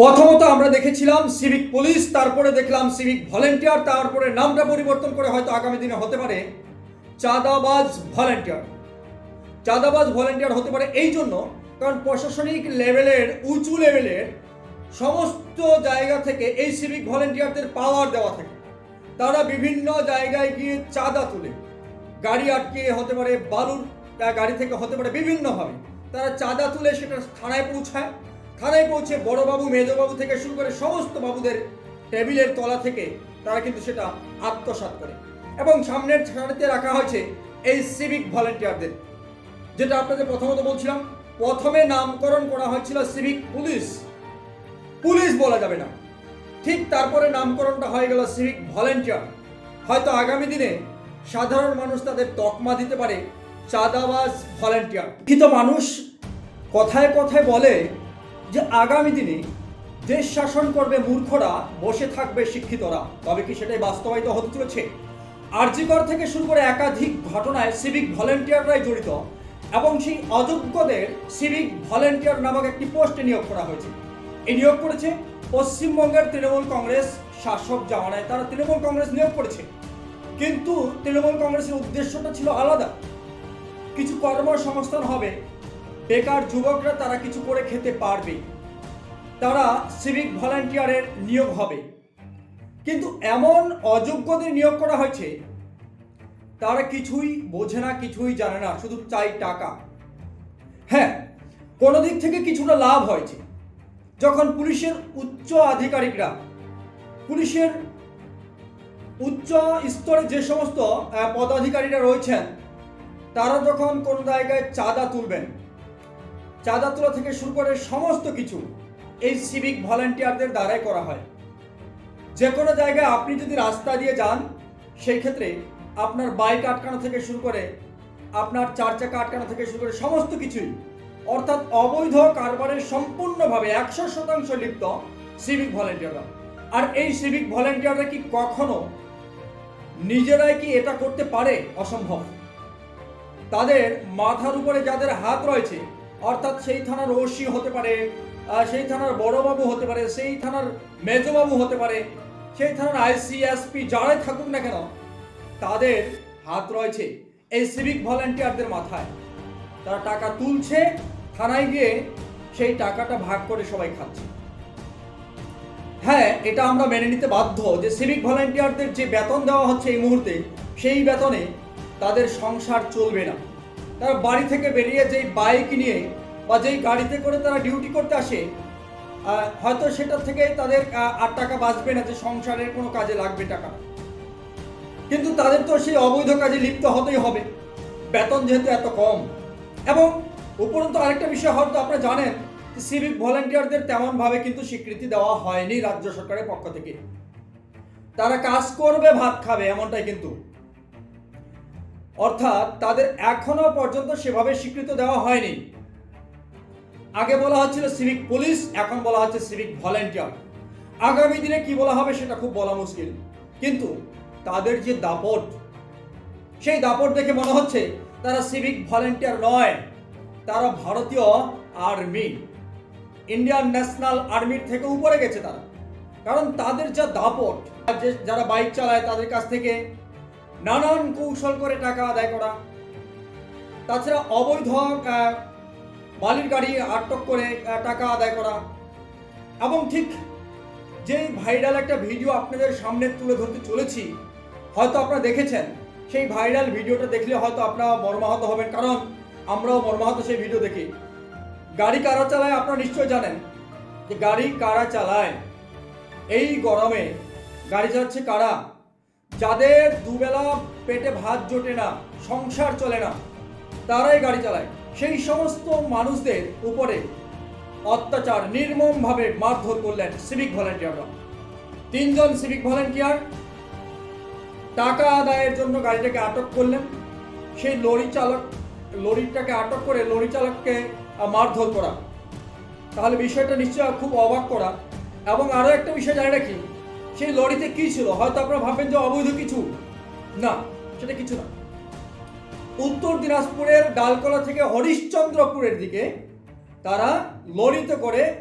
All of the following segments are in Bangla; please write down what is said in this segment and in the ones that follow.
প্রথমত আমরা দেখেছিলাম সিভিক পুলিশ, তারপরে দেখলাম সিভিক ভলেন্টিয়ার, তারপরে নামটা পরিবর্তন করে হয়তো আগামী দিনে হতে পারে চাঁদাবাজ ভলেন্টিয়ার। চাঁদাবাজ ভলেন্টিয়ার হতে পারে এই জন্য, কারণ প্রশাসনিক লেভেলের, উঁচু লেভেলের সমস্ত জায়গা থেকে এই সিভিক ভলেন্টিয়ারদের পাওয়ার দেওয়া থাকে। তারা বিভিন্ন জায়গায় গিয়ে চাঁদা তুলে। গাড়ি আটকে হতে পারে, বালুর গাড়ি থেকে হতে পারে বিভিন্নভাবে। তারা চাঁদা তুলে সেটা থানায় পৌঁছায়। থানায় পৌঁছে বড়বাবু, মেজবাবু থেকে শুরু করে সমস্ত বাবুদের টেবিলের তলা থেকে তারা কিন্তু সেটা আত্মসাৎ করে। এবং সামনের ছাড়িতে রাখা হয়েছে এই সিভিক ভলেন্টিয়ারদের যেটা আপনাদের প্রথমত বলছিলাম, প্রথমে নামকরণ করা হয়েছিল সিভিক পুলিশ। পুলিশ বলা যাবে না। ঠিক তারপরে নামকরণটা হয়ে গেল সিভিক ভলেন্টিয়ার হয়তো আগামী দিনে সাধারণ মানুষ তাদের তকমা দিতে পারে, চাঁদাবাজ ভলেন্টিয়ার শিক্ষিত মানুষ কথায় কথায় বলে যে আগামী দিনে দেশ শাসন করবে মূর্খরা, বসে থাকবে শিক্ষিতরা। তবে কি সেটাই বাস্তবায়িত হতে চলেছে? আরজিকর থেকে শুরু করে একাধিক ঘটনায় সিভিক ভলেন্টিয়াররাই জড়িত এবং সেই অযোগ্যদের সিভিক ভলেন্টিয়ার নামক একটি পোস্টে নিয়োগ করা হয়েছে। এই নিয়োগ করেছে পশ্চিমবঙ্গের তৃণমূল কংগ্রেস শাসক জামানায়। তারা তৃণমূল কংগ্রেস নিয়োগ করেছে। কিন্তু তৃণমূল কংগ্রেসের উদ্দেশ্যটা ছিল আলাদা। কিছু কর্মসংস্থান হবে, বেকার যুবকরা তারা কিছু করে খেতে পারবে। তারা সিভিক ভলান্টিয়ারের নিয়োগ হবে। কিন্তু এমন অযোগ্যদের নিয়োগ করা হয়েছে, তারা কিছুই বোঝে না, কিছুই জানে না, শুধু চাই টাকা। হ্যাঁ কোনো দিক থেকে কিছুটা লাভ হয়েছে। যখন পুলিশের উচ্চ আধিকারিকরা, পুলিশের উচ্চ স্তরে যে সমস্ত পদাধিকারীরা রয়েছেন, তারা যখন কোনো জায়গায় চাঁদা তুলবেন, চাঁদা তোলা থেকে শুরু করে সমস্ত কিছু এই সিভিক ভলান্টিয়ারদের দ্বারাই করা হয়। যে কোনো জায়গায় আপনি যদি রাস্তা দিয়ে যান সেই ক্ষেত্রে আপনার বাইক আটকানো থেকে শুরু করে, আপনার চার চাকা আটকানো থেকে শুরু করে সমস্ত কিছুই, অর্থাৎ অবৈধ কারবারের সম্পূর্ণভাবে একশো শতাংশ লিপ্ত সিভিক ভলেন্টিয়াররা আর এই সিভিক ভলেন্টিয়াররা কি কখনো নিজেরাই কি এটা করতে পারে? অসম্ভব। তাদের মাথার উপরে যাদের হাত রয়েছে, অর্থাৎ সেই থানার ওসি হতে পারে সেই থানার বড়বাবু হতে পারে, সেই থানার মেজবাবু হতে পারে, সেই থানার আইসিএসপি যারাই থাকুক না কেন, তাদের হাত রয়েছে এই সিভিক ভলেন্টিয়ারদের মাথায়। তারা টাকা তুলছে, থানায় গিয়ে সেই টাকাটা ভাগ করে সবাই খাচ্ছে। হ্যাঁ এটা আমরা মেনে নিতে বাধ্য যে সিভিক ভলেন্টিয়ারদের যে বেতন দেওয়া হচ্ছে এই মুহূর্তে, সেই বেতনে তাদের সংসার চলবে না। তারা বাড়ি থেকে বেরিয়ে যেই বাইক নিয়ে বা যেই গাড়িতে করে তারা ডিউটি করতে আসে হয়তো সেটা থেকে তাদের আর টাকা বাঁচবে না যে সংসারের কোনো কাজে লাগবে টাকা। কিন্তু তাদের তো সেই অবৈধ কাজে লিপ্ত হতেই হবে। বেতন যেহেতু এত কম। এবং উপরন্তু আরেকটা বিষয় হয়তো আপনারা জানেন সিভিক ভলেন্টিয়ারদের তেমনভাবে কিন্তু স্বীকৃতি দেওয়া হয়নি রাজ্য সরকারের পক্ষ থেকে। তারা কাজ করবে, ভাত খাবে, এমনটাই কিন্তু। অর্থাৎ তাদের এখনও পর্যন্ত সেভাবে স্বীকৃতি দেওয়া হয়নি। আগে বলা হচ্ছিল সিভিক পুলিশ এখন বলা হচ্ছে সিভিক ভলেন্টিয়ার আগামী দিনে কি বলা হবে সেটা খুব বলা মুশকিল। কিন্তু তাদের যে দাপট, সেই দাপট দেখে মনে হচ্ছে তারা সিভিক ভলেন্টিয়ার নয়, তারা ভারতীয় আর্মি ইন্ডিয়ান ন্যাশনাল আর্মির থেকে উপরে গেছে তারা। কারণ তাদের যা দাপট, যে- যারা বাইক চালায় তাদের কাছ থেকে নানান কৌশল করে টাকা আদায় করা। তাছাড়া অবৈধ বালির গাড়ি আটক করে টাকা আদায় করা। এবং ঠিক যেই ভাইরাল একটা ভিডিও আপনাদের সামনে তুলে ধরতে চলেছি, হয়তো আপনারা দেখেছেন, সেই ভাইরাল ভিডিওটা দেখলে হয়তো আপনারা মর্মাহত হবেন, কারণ আমরাও মর্মাহত সেই ভিডিও দেখি। গাড়ি কারা চালায় আপনারা নিশ্চয় জানেন যে গাড়ি কারা চালায়। এই গরমে গাড়ি চালাচ্ছে কারা? যাদের দুবেলা পেটে ভাত জোটে না, সংসার চলে না, তারাই গাড়ি চালায়। সেই সমস্ত মানুষদের উপরে অত্যাচার নির্মমভাবে মারধর করলেন সিভিক ভলেন্টিয়াররা তিনজন সিভিক ভলেন্টিয়ার টাকা আদায়ের জন্য গাড়িটাকে আটক করলেন। সেই লরি চালক, লরিটাকে আটক করে লরি চালককে মারধর করা। তাহলে বিষয়টা নিশ্চয় খুব অবাক করা। এবং আরও একটা বিষয় জানি রাখি, সেই লরিতে কি ছিল? হয়তো আপনারা ভাববেন যে অবৈধ কিছু। না, সেটা কিছু না। উত্তর দিনাজপুরের ডালকলা থেকে হরিশ্চন্দ্রপুরের দিকে তারা লরিতে করে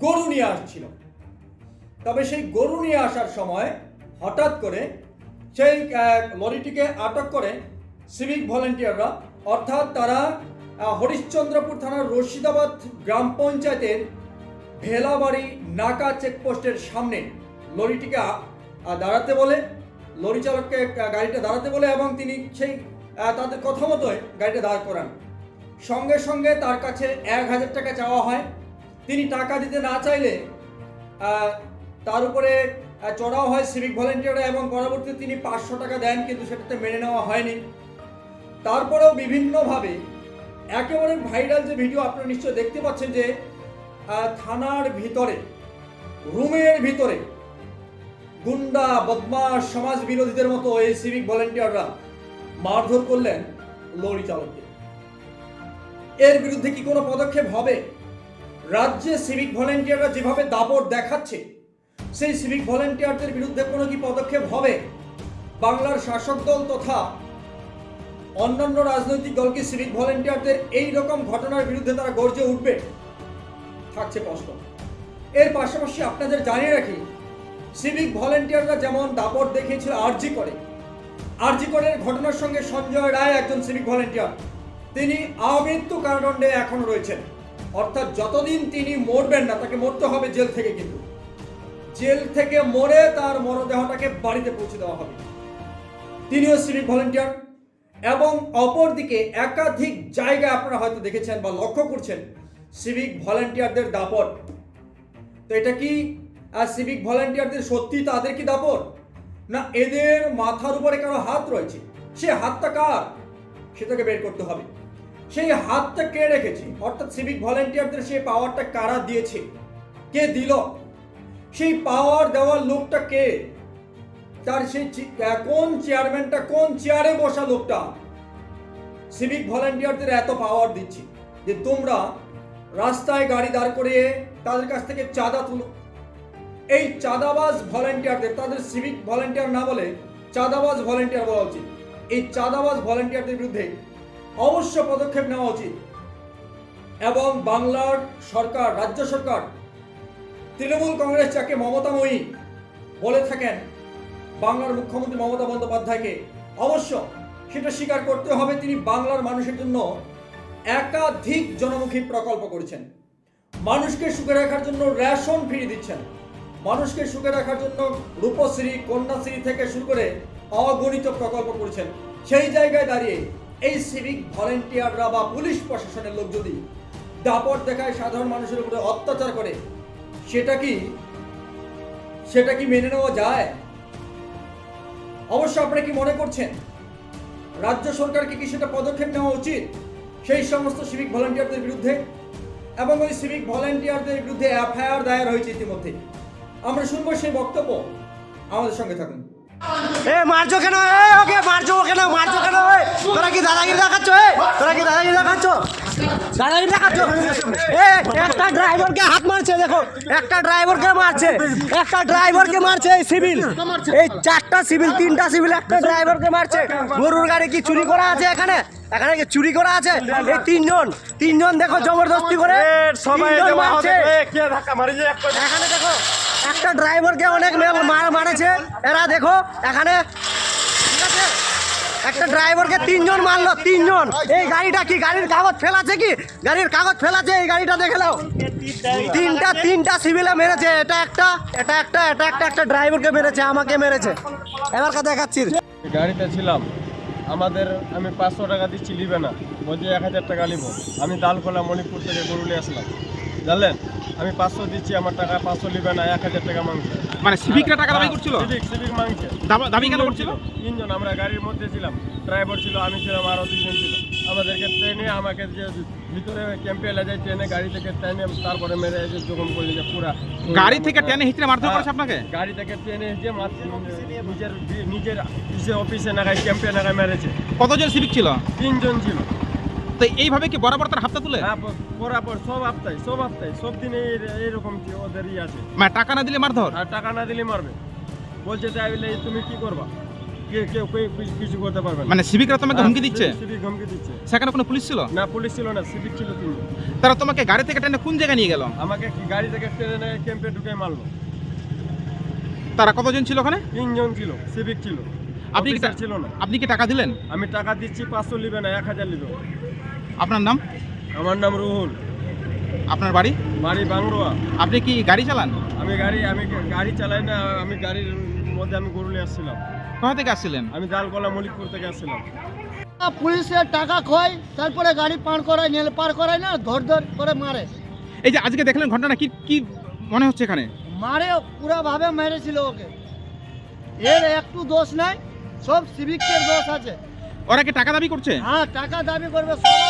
গরু নিয়ে আসছিল। তবে সেই গরু নিয়ে আসার সময় হঠাৎ করে সেই লরিটিকে আটক করে সিভিক ভলেন্টিয়াররা অর্থাৎ তারা হরিশ্চন্দ্রপুর থানার রশিদাবাদ গ্রাম পঞ্চায়েতের ভেলাবাড়ি নাকা চেকপোস্টের সামনে লরিটিকে দাঁড়াতে বলে, লরি চালককে গাড়িটা দাঁড়াতে বলে এবং তিনি সেই তাদের কথা মতোই গাড়িটা দাঁড় করান। সঙ্গে সঙ্গে তার কাছে এক হাজার টাকা চাওয়া হয়। তিনি টাকা দিতে না চাইলে তার উপরে চড়াও হয় সিভিক ভলেন্টিয়াররা এবং পরবর্তীতে তিনি পাঁচশো টাকা দেন, কিন্তু সেটাতে মেনে নেওয়া হয়নি। তারপরেও বিভিন্নভাবে একেবারে ভাইরাল যে ভিডিও আপনারা নিশ্চয় দেখতে পাচ্ছেন যে থানার ভিতরে, রুমের ভিতরে গুন্ডা বদমাস সমাজ বিরোধীদের মতো এই সিভিক ভলেন্টিয়াররা মারধর করলেন লরি চালককে এর বিরুদ্ধে কি কোনো পদক্ষেপ হবে? রাজ্যে সিভিক ভলেন্টিয়াররা যেভাবে দাপট দেখাচ্ছে, সেই সিভিক ভলেন্টিয়ারদের বিরুদ্ধে কোনো কি পদক্ষেপ হবে? বাংলার শাসক দল তথা অন্যান্য রাজনৈতিক দলকে সিভিক ভলেন্টিয়ারদের এই রকম ঘটনার বিরুদ্ধে তারা গর্জে উঠবে? থাকছে প্রশ্ন। এর পাশাপাশি আপনাদের জানিয়ে রাখি, সিভিক ভলেন্টিয়াররা যেমন দাপট দেখিয়েছিল আরজি করে, আরজি করের ঘটনার সঙ্গে সঞ্জয় রায় একজন সিভিক ভলেন্টিয়ার। তিনি আমৃত্যু কারাদণ্ডে এখন রয়েছেন। অর্থাৎ যতদিন তিনি মরবেন না, তাকে মরতে হবে জেল থেকে কিন্তু। জেল থেকে মরে তার মরদেহটাকে বাড়িতে পৌঁছে দেওয়া হবে। তিনিও সিভিক ভলেন্টিয়ার। এবং অপরদিকে একাধিক জায়গায় আপনারা হয়তো দেখেছেন বা লক্ষ্য করছেন সিভিক ভলেন্টিয়ারদের দাপট। তো এটা কি সিভিক ভলেন্টিয়ারদের সত্যি তাদের কি দাপট? না এদের মাথার উপরে কারও হাত রয়েছে? সে হাতটা কার? সেটাকে বের করতে হবে। সেই হাতটা কে রেখেছে? অর্থাৎ সিভিক ভলেন্টিয়ারদের সেই পাওয়ারটা কারা দিয়েছে? কে দিল? সেই পাওয়ার দেওয়ার লোকটা কে? তার সেই কোন চেয়ারম্যানটা কোন চেয়ারে বসা লোকটা? সিভিক ভলেন্টিয়ারদের এত পাওয়ার দিচ্ছি যে তোমরা রাস্তায় গাড়ি দাঁড় করিয়ে তাদের কাছ থেকে চাঁদা তুলো। এই চাঁদাবাজ ভলেন্টিয়ারদের তাদের সিভিক ভলেন্টিয়ার না বলে চাঁদাবাজ ভলেন্টিয়ার বলা উচিত। এই চাঁদাবাজ ভলেন্টিয়ারদের বিরুদ্ধে অবশ্য পদক্ষেপ নেওয়া উচিত। এবং বাংলার সরকার, রাজ্য সরকার, তৃণমূল কংগ্রেস যাকে মমতাময়ী বলে থাকেন বাংলার মুখ্যমন্ত্রী মমতা বন্দ্যোপাধ্যায়কে। অবশ্য সেটা স্বীকার করতে হবে তিনি বাংলার মানুষের জন্য একাধিক জনমুখী প্রকল্প করেছেন। মানুষকে সুখে রাখার জন্য রেশন ফিরিয়ে দিচ্ছেন। মানুষকে সুখে রাখার জন্য রূপশ্রী, কন্যাশ্রী থেকে শুরু করে অগণিত প্রকল্প করেছেন। সেই জায়গায় দাঁড়িয়ে এই সিভিক ভলেন্টিয়াররা বা পুলিশ প্রশাসনের লোক যদি দাপট দেখায় সাধারণ মানুষের উপরে অত্যাচার করে, সেটা কি সেটা কি মেনে নেওয়া যায়? অবশ্য আপনারা কি মনে করছেন? রাজ্য সরকারকে কি সেটা পদক্ষেপ নেওয়া উচিত? সেই সমস্ত সিভিক ভলেন্টিয়ারদের বিরুদ্ধে এবং ওই সিভিক ভলেন্টিয়ারদের বিরুদ্ধে এফআইআর দায়ের হয়েছে ইতিমধ্যে। আমরা শুনব সেই বক্তব্য। আমাদের সঙ্গে থাকুন। এ, মারছো কেন? এ, ওকে মারছো কেন মারছো কেন? তোরা কি দাদাগিরি দেখাচ্ছ? এ, তোরা কি দাদাগিরি দেখাচ্ছ? দাদাগিরি দেখাচ্ছ এ একটা ড্রাইভারকে হাত মারছে দেখো। একটা ড্রাইভারকে মারছে একটা ড্রাইভারকে মারছে এই সিভিল। এই চারটা সিভিল তিনটা সিভিল একটা ড্রাইভারকে মারছে। গরুর গাড়ি কি চুরি করা আছে এখানে? এখানে কি চুরি করা আছে? এই তিনজন তিনজন দেখো জবরদস্তি করে তিনজন মারছে। এখানে দেখো একটা ড্রাইভারকে অনেক মারেছে। এরা দেখো এখানে? একটা ড্রাইভারকে তিনজন মারলো, তিনজন। এই গাড়িটা কি, গাড়ির কাগজ ফেলাছে কি? গাড়ির কাগজ ফেলাছে, এই গাড়িটা দেখে নাও। তিনটা তিনটা সিভিলে মেরেছে, এটা একটা এটা একটা এটা একটা একটা ড্রাইভারকে মেরেছে, আমাকে মেরেছে। এবার কা দেখাচ্ছি। গাড়িতে ছিলাম। আমাদের, আমি পাঁচশো টাকা দিচ্ছি, নিবে না। বলছে এক হাজার টাকা নিব। আমি দালকোলা মণিপুর থেকে গরুলে আসলাম। জানলেন? আমি পাঁচশো দিচ্ছি, আমার টাকা পাঁচশো নিবে না, এক হাজার টাকা মাংস। মানে সিভিকরা টাকা দাবি করছিল? সিভিক সিভিক মাংসে দাবা- কেন করছিল? তিনজন আমরা গাড়ির মধ্যে ছিলাম। ড্রাইভার ছিল আমি ছিলাম আরও দুজন ছিল। আমাদেরকে ট্রেনে আমাকে যে ভিতরে ক্যাম্পে এলে যায় ট্রেনে গাড়ি থেকে ট্রেনে তারপরে মেরে এসে যখন করলি যে পুরা গাড়ি থেকে ট্রেনে হিচড়ে মারধর করেছে আপনাকে? গাড়ি থেকে ট্রেনে যে নিজের নিজের নিজের অফিসে নাগায় ক্যাম্পে নাগায় মেরেছে। কতজন সিভিক ছিল? তিনজন ছিল। তো এইভাবে কি বরাবর তার হাতটা তুলে? হ্যাঁ, পরাপর সব আপতাই সব আপতাই সব দিনে এই- এইরকম কি ওদের ই আছে। মানে টাকা না দিলে মারধর? আর টাকা না দিলে মারবে। বলছে তুমি কি করবা? কে- কেউ কিছু- করতে পারবে মানে সিভিকরা তোমাকে হুমকি দিচ্ছে? সিভিক হুমকি দিচ্ছে। সেখানে কোনো পুলিশ ছিল? না পুলিশ ছিল না সিভিক ছিল তিনজন। তারা তোমাকে গাড়ি থেকে টেনে কোন জায়গায় নিয়ে গেল? আমাকে কি গাড়ি থেকে ট্রেনে ক্যাম্পে ঢুকে মারলো। তারা কতজন ছিল ওখানে? তিনজন ছিল সিভিক ছিল। আপনি কি ছিল না। আপনি কি টাকা দিলেন? আমি টাকা দিচ্ছি পাঁচশো নিবে না এক হাজার নিবে। আপনার নাম? আমার নাম রুহুল। আপনার বাড়ি? বাড়ি বাংরোয়া আপনি কি গাড়ি চালান? আমি গাড়ি আমি গাড়ি চালাই না আমি গাড়ির মধ্যে আমি গরুলে আসছিলাম। কোথা থেকে আসছিলেন? আমি দালকলা মলিকপুর থেকে আসছিলাম। পুলিশের টাকা খোয় তারপরে গাড়ি পার করায় নেল পার করায় না ধর ধর করে মারে। এই যে আজকে দেখলেন ঘটনা কি কি মনে হচ্ছে এখানে? মারে পুরা ভাবে মেরেছিল ওকে। এর একটু দোষ নাই সব সিভিকের দোষ আছে। ওরা কি টাকা দাবি করছে? হ্যাঁ টাকা দাবি করবে সবাই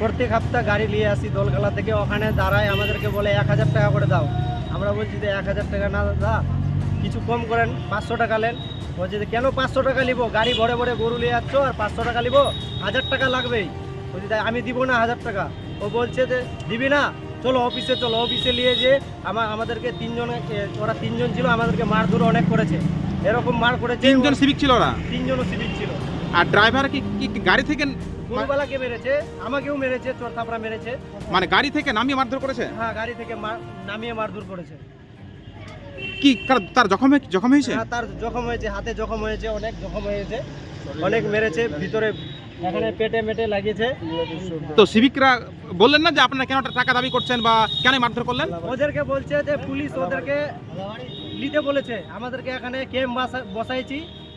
প্রত্যেক সপ্তাহ গাড়ি নিয়ে আসি দোলখালা থেকে। ওখানে দাঁড়ায় আমাদেরকে বলে এক হাজার টাকা করে দাও। আমরা বলছি যে এক হাজার টাকা না দা কিছু কম করেন পাঁচশো টাকা নেন। বলছি যে কেন পাঁচশো টাকা নিবো? গাড়ি ভরে ভরে গরু নিয়ে যাচ্ছ আর পাঁচশো টাকা নিবো? হাজার টাকা লাগবেই। বলছি তাই আমি দিব না হাজার টাকা। ও বলছে যে দিবি না চলো অফিসে চলো অফিসে নিয়ে যে আমার আমাদেরকে তিনজন ওরা তিনজন ছিল আমাদেরকে মারধর অনেক করেছে। এরকম মার করেছে তিনজন সিভিক ছিল ওরা? তিনজনও সিভিক ছিল। আর ড্রাইভার কি গাড়ি থেকে গরুবালাকে মেরেছে? আমাকেও মেরেছে চোর থাপড়া মেরেছে। মানে গাড়ি থেকে নামিয়ে মারধর করেছে? হ্যাঁ গাড়ি থেকে মার- নামিয়ে মারধর করেছে। কি তার- তার জখম হয়ে- জখম হয়েছে? হ্যাঁ তার জখম হয়েছে হাতে জখম হয়েছে অনেক জখম হয়েছে অনেক মেরেছে ভিতরে এখানে পেটে মেটে লাগিয়েছে। তো সিভিকরা বললেন না যে আপনারা কেন টাকা দাবি করছেন বা কেন মারধর করলেন? ওদেরকে বলছে যে পুলিশ ওদেরকে নিতে বলেছে। আমাদেরকে এখানে ক্যাম্প বসাইছি।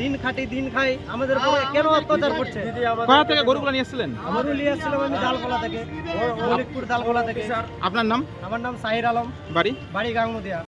দিন খাটি দিন খাই আমাদের উপরে কেন অত্যাচার করছে? কোথা থেকে গরুগুলো নিয়ে এসেছিলেন? আমারও নিয়ে আসছিলাম আমি দালকোলা থেকে মলিকপুর দালকোলা থেকে। আপনার নাম? আমার নাম সাহির আলম। বাড়ি? বাড়ি গাঙ্গুদিয়া।